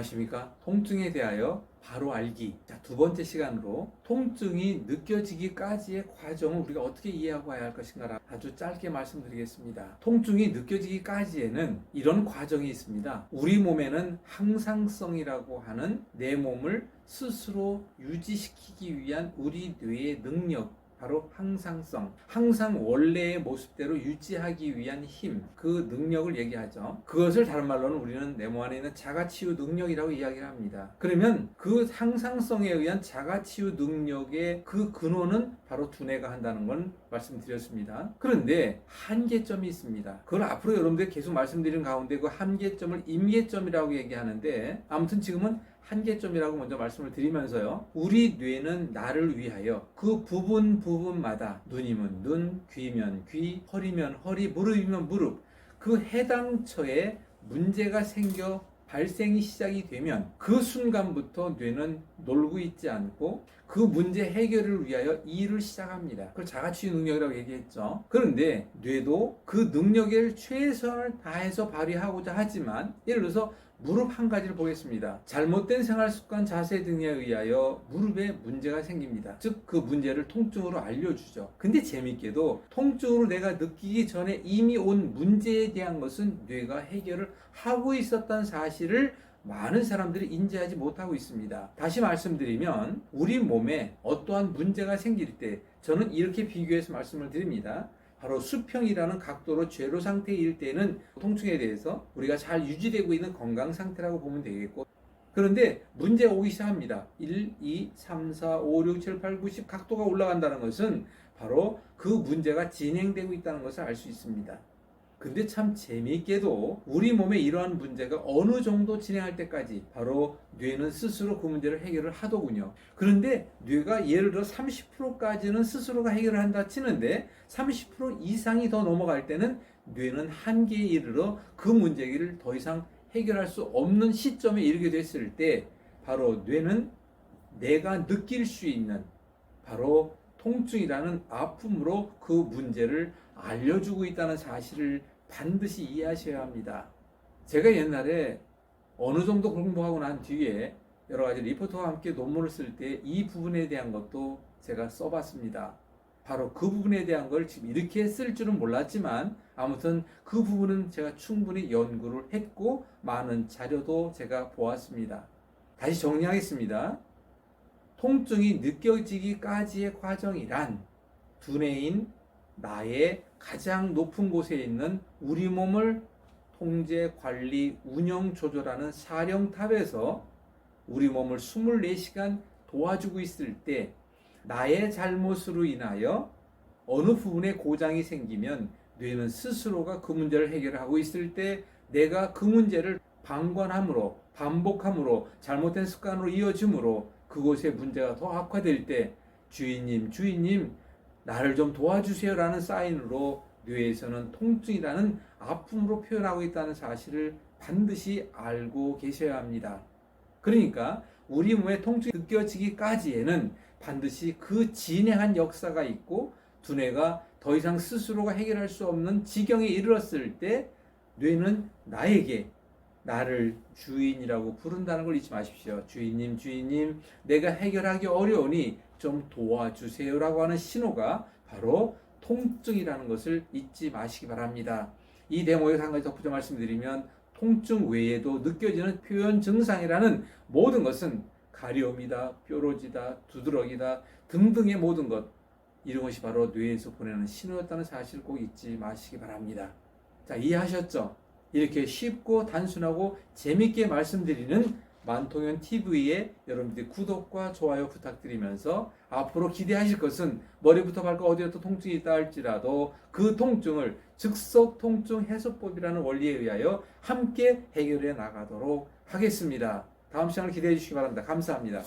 안녕하십니까. 통증에 대하여 바로 알기. 자, 두 번째 시간으로 통증이 느껴지기까지의 과정을 우리가 어떻게 이해하고 와야 할 것인가 아주 짧게 말씀드리겠습니다. 통증이 느껴지기까지에는 이런 과정이 있습니다. 우리 몸에는 항상성이라고 하는 내 몸을 스스로 유지시키기 위한 우리 뇌의 능력, 바로 항상성, 항상 원래의 모습대로 유지하기 위한 힘, 그 능력을 얘기하죠. 그것을 다른 말로는 우리는 내몸 안에 있는 자가치유 능력이라고 이야기를 합니다. 그러면 그 항상성에 의한 자가치유 능력의 그 근원은 바로 두뇌가 한다는 건 말씀드렸습니다. 그런데 한계점이 있습니다. 그걸 앞으로 여러분들 계속 말씀드린 가운데 그 한계점을 임계점이라고 얘기하는데 아무튼 지금은 한계점이라고 먼저 말씀을 드리면서요. 우리 뇌는 나를 위하여 그 부분 부분마다 눈이면 눈, 귀면 귀, 허리면 허리, 무릎이면 무릎 그 해당 처에 문제가 생겨 발생이 시작이 되면 그 순간부터 뇌는 놀고 있지 않고 그 문제 해결을 위하여 일을 시작합니다. 그걸 자가치유 능력이라고 얘기했죠. 그런데 뇌도 그 능력을 최선을 다해서 발휘하고자 하지만 예를 들어서 무릎 한 가지를 보겠습니다. 잘못된 생활 습관 자세 등에 의하여 무릎에 문제가 생깁니다. 즉 그 문제를 통증으로 알려주죠. 근데 재밌게도 통증으로 내가 느끼기 전에 이미 온 문제에 대한 것은 뇌가 해결을 하고 있었던 사실을 많은 사람들이 인지하지 못하고 있습니다. 다시 말씀드리면 우리 몸에 어떠한 문제가 생길 때 저는 이렇게 비교해서 말씀을 드립니다. 바로 수평이라는 각도로 제로 상태일 때는 통증에 대해서 우리가 잘 유지되고 있는 건강 상태라고 보면 되겠고 그런데 문제가 오기 시작합니다. 1, 2, 3, 4, 5, 6, 7, 8, 9, 10 각도가 올라간다는 것은 바로 그 문제가 진행되고 있다는 것을 알 수 있습니다. 근데 참 재미있게도 우리 몸에 이러한 문제가 어느 정도 진행할 때까지 바로 뇌는 스스로 그 문제를 해결을 하더군요. 그런데 뇌가 예를 들어 30%까지는 스스로가 해결을 한다 치는데 30% 이상이 더 넘어갈 때는 뇌는 한계에 이르러 그 문제를 더 이상 해결할 수 없는 시점에 이르게 됐을 때 바로 뇌는 내가 느낄 수 있는 바로 통증이라는 아픔으로 그 문제를 알려주고 있다는 사실을 반드시 이해하셔야 합니다. 제가 옛날에 어느 정도 공부하고 난 뒤에 여러 가지 리포터와 함께 논문을 쓸 때 이 부분에 대한 것도 제가 써봤습니다. 바로 그 부분에 대한 걸 지금 이렇게 쓸 줄은 몰랐지만 아무튼 그 부분은 제가 충분히 연구를 했고 많은 자료도 제가 보았습니다. 다시 정리하겠습니다. 통증이 느껴지기까지의 과정이란 두뇌인 나의 가장 높은 곳에 있는 우리 몸을 통제, 관리, 운영, 조절하는 사령탑에서 우리 몸을 24시간 도와주고 있을 때 나의 잘못으로 인하여 어느 부분에 고장이 생기면 뇌는 스스로가 그 문제를 해결하고 있을 때 내가 그 문제를 방관함으로 반복함으로 잘못된 습관으로 이어짐으로 그곳에 문제가 더 악화될 때 주인님 주인님 나를 좀 도와주세요라는 사인으로 뇌에서는 통증이라는 아픔으로 표현하고 있다는 사실을 반드시 알고 계셔야 합니다. 그러니까 우리 몸에 통증이 느껴지기까지에는 반드시 그 진행한 역사가 있고 두뇌가 더 이상 스스로가 해결할 수 없는 지경에 이르렀을 때 뇌는 나에게 나를 주인이라고 부른다는 걸 잊지 마십시오. 주인님, 주인님, 내가 해결하기 어려우니 좀 도와주세요라고 하는 신호가 바로 통증이라는 것을 잊지 마시기 바랍니다. 이 대목에서 한 가지 덧붙여 말씀드리면 통증 외에도 느껴지는 표현 증상이라는 모든 것은 가려움이다, 뾰루지다, 두드러기다 등등의 모든 것 이런 것이 바로 뇌에서 보내는 신호였다는 사실을 꼭 잊지 마시기 바랍니다. 자, 이해하셨죠? 이렇게 쉽고 단순하고 재밌게 말씀드리는 만통현 TV의 여러분들이 구독과 좋아요 부탁드리면서 앞으로 기대하실 것은 머리부터 발끝 어디에 또 통증이 있다 할지라도 그 통증을 즉석 통증 해소법이라는 원리에 의하여 함께 해결해 나가도록 하겠습니다. 다음 시간을 기대해 주시기 바랍니다. 감사합니다.